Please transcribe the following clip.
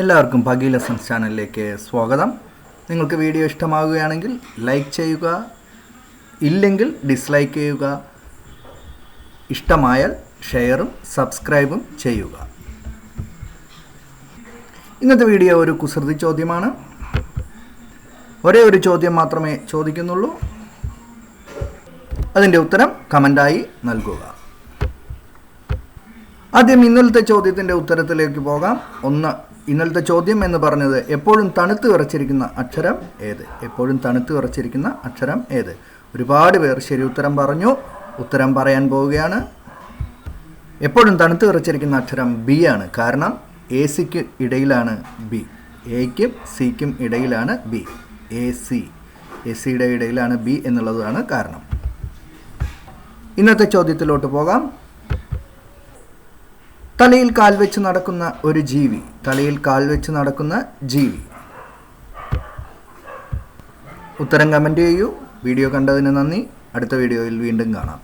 എല്ലാവർക്കും ഭഗി ലെസൺസ് ചാനലിലേക്ക് സ്വാഗതം. നിങ്ങൾക്ക് വീഡിയോ ഇഷ്ടമാവുകയാണെങ്കിൽ ലൈക്ക് ചെയ്യുക. ഇല്ലെങ്കിൽ ഡിസ്ലൈക്ക് ചെയ്യുക. ഇഷ്ടമായാൽ ഷെയറും സബ്സ്ക്രൈബും ചെയ്യുക. ഇന്നത്തെ വീഡിയോ ഒരു കുസൃതി ചോദ്യമാണ്. ഒരേ ഒരു ചോദ്യം മാത്രമേ ചോദിക്കുന്നുള്ളൂ. അതിന്റെ ഉത്തരം കമന്റായി നൽകുക. ആദ്യം ഇന്നലത്തെ ചോദ്യത്തിന്റെ ഉത്തരത്തിലേക്ക് പോകാം. ഒന്ന് ഇന്നലത്തെ ചോദ്യം എന്ന് പറഞ്ഞത് എപ്പോഴും തണുത്ത് വിറച്ചിരിക്കുന്ന അക്ഷരം ഏത്? എപ്പോഴും തണുത്ത് വിറച്ചിരിക്കുന്ന അക്ഷരം ഏത്? ഒരുപാട് പേർ ശരി ഉത്തരം പറഞ്ഞു. ഉത്തരം പറയാൻ പോവുകയാണ്. എപ്പോഴും തണുത്ത് വിറച്ചിരിക്കുന്ന അക്ഷരം ബി ആണ്. കാരണം എ സിക്ക് ഇടയിലാണ് ബി. എക്കും സിക്കും ഇടയിലാണ് ബി. A C. എ സിയുടെ ഇടയിലാണ് ബി എന്നുള്ളതാണ് കാരണം. ഇന്നത്തെ ചോദ്യത്തിലോട്ട് പോകാം. തലയിൽ കാൽ വെച്ച് നടക്കുന്ന ഒരു ജീവി. തലയിൽ കാൽ വെച്ച് നടക്കുന്ന ജീവി. ഉത്തരം കമന്റ് ചെയ്യൂ. വീഡിയോ കണ്ടതിന് നന്ദി. അടുത്ത വീഡിയോയിൽ വീണ്ടും കാണാം.